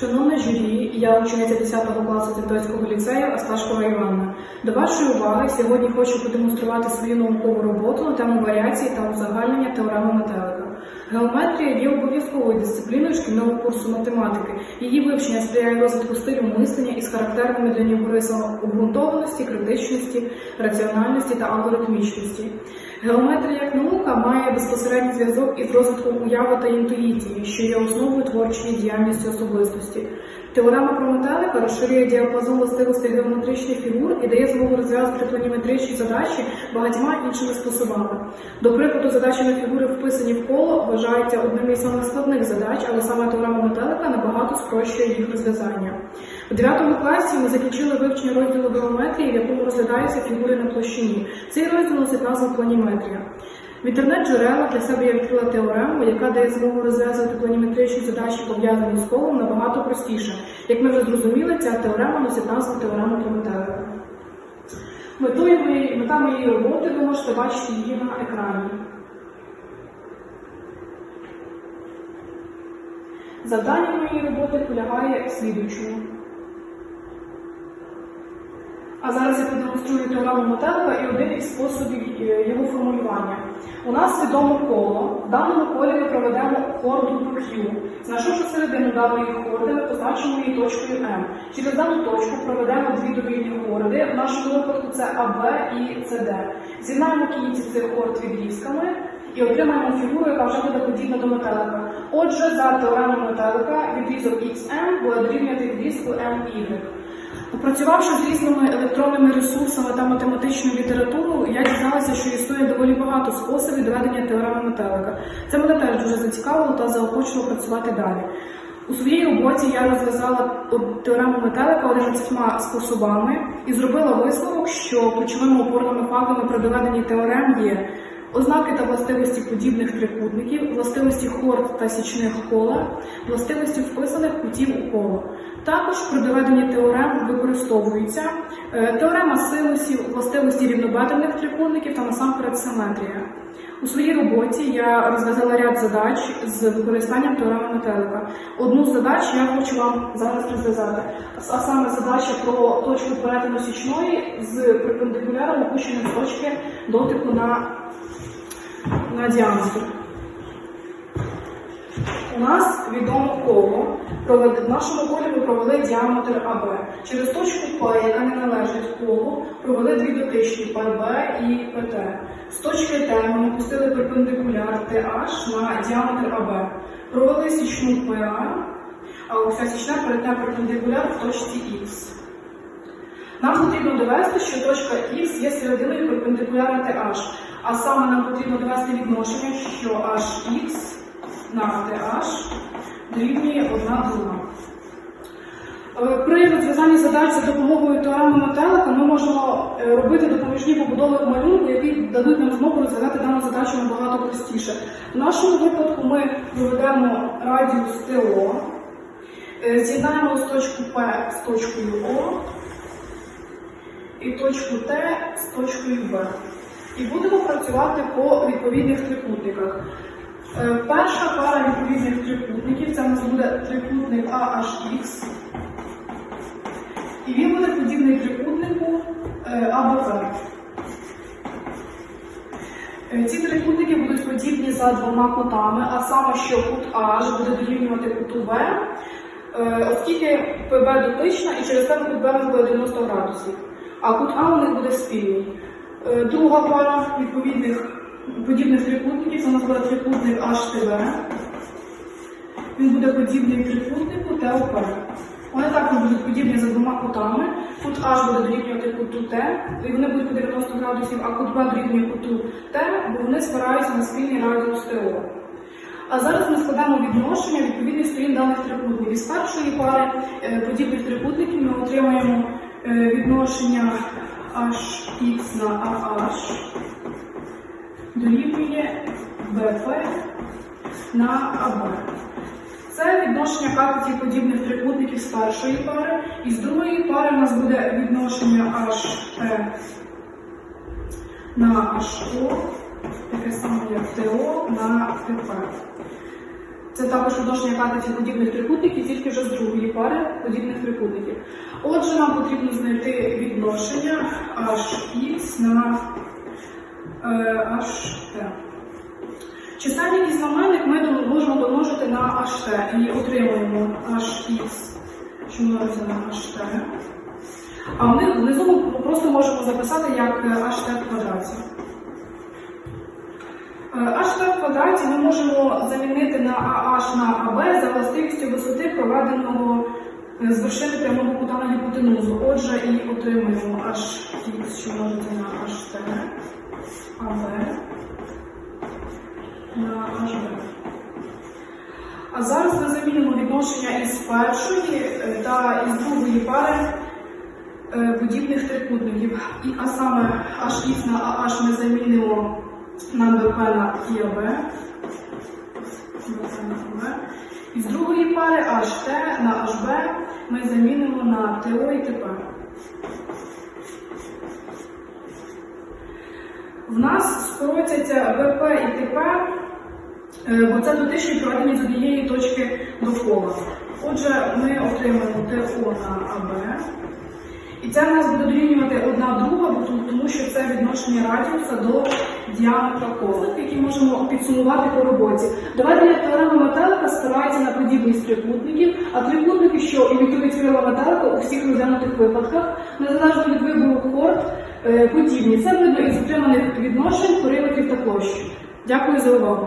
Шановне журі, я учениця 10 класу Тевтонського ліцею Асташкова Іванна. До вашої уваги сьогодні хочу продемонструвати свою наукову роботу на тему варіації та узагальнення теореми Метелика. Геометрія є обов'язковою дисципліною шкільного курсу математики. Її вивчення сприяє розвитку стилю мислення із характерними для нього рисами обґрунтованості, критичності, раціональності та алгоритмічності. Геометрія як наука має безпосередній зв'язок із розвитком уяви та інтуїції, що є основою творчої діяльності особистості. Теорема про метелика розширює діапазон властивостей геометричних фігур і дає змогу розв'язувати планіметричні задачі багатьма іншими способами. До прикладу, задачі на фігури, вписані в коло, вважаються одним із самих складних задач, але саме теорема метелика набагато спрощує їх розв'язання. У 9 класі ми закінчили вивчення розділу геометрії, в якому розглядаються фігури на площині. Цей розділ носить назву планіметрія. В інтернет-джерелах для себе я відкрила теорему, яка дає змогу розв'язувати планіметричні задачі, пов'язані з колом, набагато простіше. Як ми вже зрозуміли, ця теорема носить назву теорема про метелика. Метою моєї, мета моєї роботи, ви можете бачити її на екрані. Завдання моєї роботи полягає в слідуючому. А зараз я продемонструю теорему Метелика і один із способів е, його формулювання. У нас відомо коло. В даному колі ми проведемо хор групи Q. Знайшовши середину даної хорди, ми позначимо її точкою М. Через дану точку проведемо дві довільні хорди. В нашому випадку це АБ і СД. З'єднаємо кінці цих хорд відрізками і отримаємо фігуру, яка вже буде подібна до метелика. Отже, за теоремою метелика відрізок XM буде дорівнювати відрізку MY. Попрацювавши з різними електронними ресурсами та математичною літературою, я дізналася, що існує доволі багато способів доведення теореми метелика. Це мене теж дуже зацікавило та заохочило працювати далі. У своїй роботі я розв'язала теорему метелика 11 способами і зробила висновок, що ключовими опорними фактами при доведенні теорем є ознаки та властивості подібних трикутників, властивості хорд та січних кола, властивості вписаних кутів у коло. Також при доведенні теорем використовуються е, теорема синусів, властивості рівнобедрених трикутників та насамперед симетрія. У своїй роботі я розв'язала ряд задач з використанням теореми Метелика. Одну з задач я хочу вам зараз розв'язати, а саме задача про точку перетину січної з перпендикуляром опущеним точки дотику на, на діаметр. У нас відомо коло. В нашому колі ми провели діаметр АБ. Через точку П, яка не належить колу, провели дві дотичні ПБ і ПТ. З точки Т ми пустили перпендикуляр TH на діаметр АБ. Провели січну ПА, а уся січна перетне перпендикуляр в точці Х. Нам потрібно довести, що точка Х є серединою перпендикуляра TH, а саме нам потрібно довести відношення, що HX на TH дорівнює одна друга. Е, При розв'язанні задач за допомогою теореми Метелика ми можемо е, робити допоміжні побудови в малюнку, які дадуть нам змогу розв'язати дану задачу набагато простіше. В нашому випадку ми проведемо радіус ТО, е, з'єднаємо з точку П з точкою О і точку Т з точкою Б. І будемо працювати по відповідних трикутниках. Е, Перша пара відповідних трикутників це у нас буде трикутник AHX. І він буде подібний трикутнику е, Е, Ці трикутники будуть подібні за двома кутами, а саме, що кут H буде дорівнювати куту е, оскільки ПБ дотична і через те кут нас буде 90 градусів, а кут А у них буде спільний. Е, Друга пара відповідних подібних трикутників це буде трикутник HTB. Він буде подібний трикутнику ТОП. Вони також будуть подібні за двома кутами. Кут H буде дорівнювати куту Т, і вони будуть по 90 градусів, а кут Б дорівнює куту Т, бо вони спираються на спільний радіус ТО. А зараз ми складемо відношення відповідних сторін даних трикутників. Із першої пари е, подібних трикутників ми отримаємо е, відношення HX на AH дорівнює БФ на АБ. Це відношення катетів подібних трикутників з першої пари, і з другої пари у нас буде відношення HP на HO, таке саме як ТО на ТП. Це також відношення катетів подібних трикутників, тільки вже з другої пари. подібних трикутників. Отже, нам потрібно знайти відношення hx на е, ht. Чисельник і знаменник ми можемо домножити на ht і отримуємо hx, що множиться на ht. А вни- внизу ми просто можемо записати як ht в квадраті. Е, в квадраті ми можемо замінити на AH на AB за властивістю висоти проведеного е, з вершини прямого кута на гіпотенузу. Отже, і отримуємо hx, що множиться на ht, AB на hb. А зараз ми замінимо відношення із першої е, та із другої пари подібних трикутників. І, а саме HX на AH ми замінимо на ІАБ. БП. І з другої пари HT на HB ми замінимо на ТО і ТП. В нас скоротяться ВП і ТП, е, бо це дотичні проведені з однієї точки довкола. Отже, ми отримаємо ТО на АБ. І це в нас буде дорівнювати одна друга, тому- що це відношення радіуса до діаметра кола, які можемо підсумувати по роботі. Доведення теореми метелика спирається на подібність трикутників, а трикутники, що імітують крила метелика у всіх розглянутих випадках, незалежно від вибору хорд, е, подібні. Це видно із отриманих відношень, периметрів та площі. Дякую за увагу.